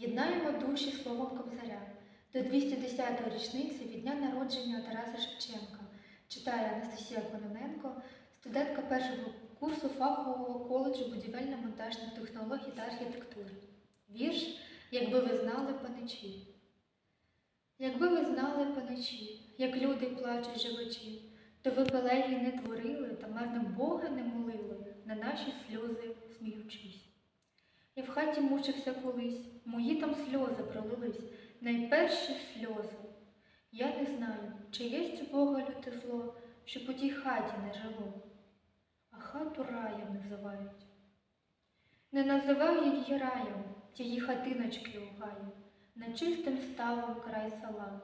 Єднаємо душі словом Кобзаря до 210-ї річниці від дня народження Тараса Шевченка, читає Анастасія Кононенко, студентка першого курсу фахового коледжу будівельно-монтажних технологій та архітектури. Вірш Якби ви знали паничі. Якби ви знали паничі, як люди плачуть живочі, то ви пелегії не творили та марно Бога не молили на наші сльози сміючись. Я в хаті мучився колись, мої там сльози пролились, найперші сльози. Я не знаю, чи єсть у Бога люте зло, щоб у тій хаті не жило, а хату раєм називають. Не називав її раєм, тії хатиночки у гаї, на чистим ставом край села.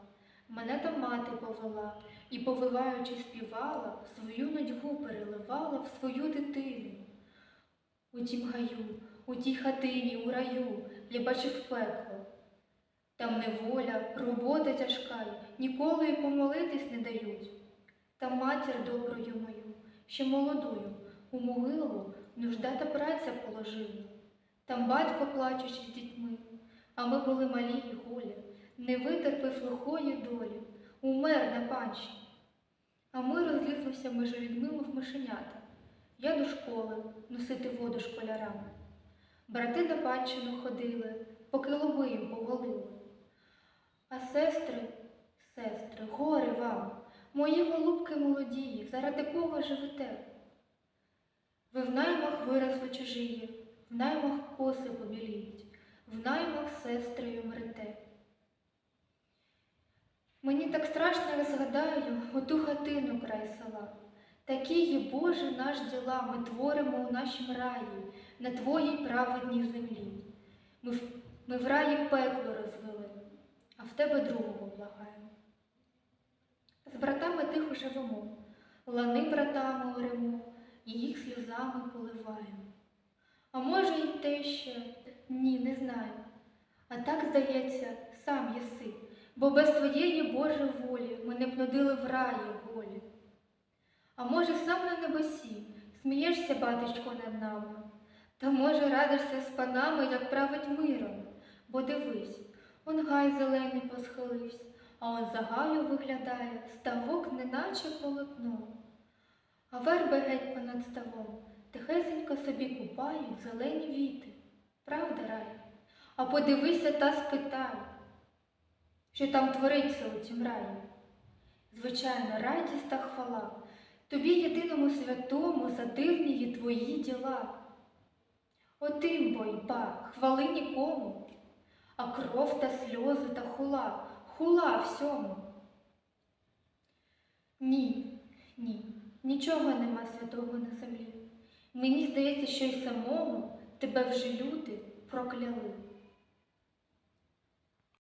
Мене там мати повела і, повиваючи, співала, свою нудьгу переливала в свою дитину. У тім гаю, у тій хатині, у раю я бачив пекло. Там неволя, робота тяжка, ніколи й помолитись не дають. Там матір доброю мою, ще молодою, у могилу нужда та праця положила. Там батько плачучи з дітьми, а ми були малі й голі, не витерпив лихої долі, умер на панщі. А ми розлізлися між людьми, мов мишенята. Я до школи носити воду школярам. Брати на панщину ходили, поки лоби їм поголили. А сестри, сестри, горе вам, мої голубки молодії, заради кого живете? Ви в наймах виросли чужії, в наймах коси побіліють, в наймах сестрою мрете. Мені так страшно, я згадаю оту хатину край села. Такі є, Боже, наш діла ми творимо у нашім раї, на Твоїй праведній землі. Ми в, ми в раї пекло розвели, а в тебе другого благаємо. З братами тихо живемо, лани братами оремо, і їх сльозами поливаємо. А може, й те ще ні, не знаю. А так, здається, сам єси, бо без твоєї Боже волі ми не б нудили в раї голі. А може, сам на небесі смієшся, батечко, над нами, та може радишся з панами, як править миром, бо дивись, он гай зелений посхилився, а он за гаю виглядає ставок, неначе полотно. А верби геть понад ставом тихесенько собі купають зелені віти. Правда, рай? А подивися та спитай, що там твориться у цім раї. Звичайно, радість та хвала, тобі єдиному святому за дивні твої діла. Отим бо ба, хвали нікому, а кров та сльози та хула, хула всьому. Ні, ні, нічого нема святого на землі. Мені здається, що й самому тебе вже люди прокляли.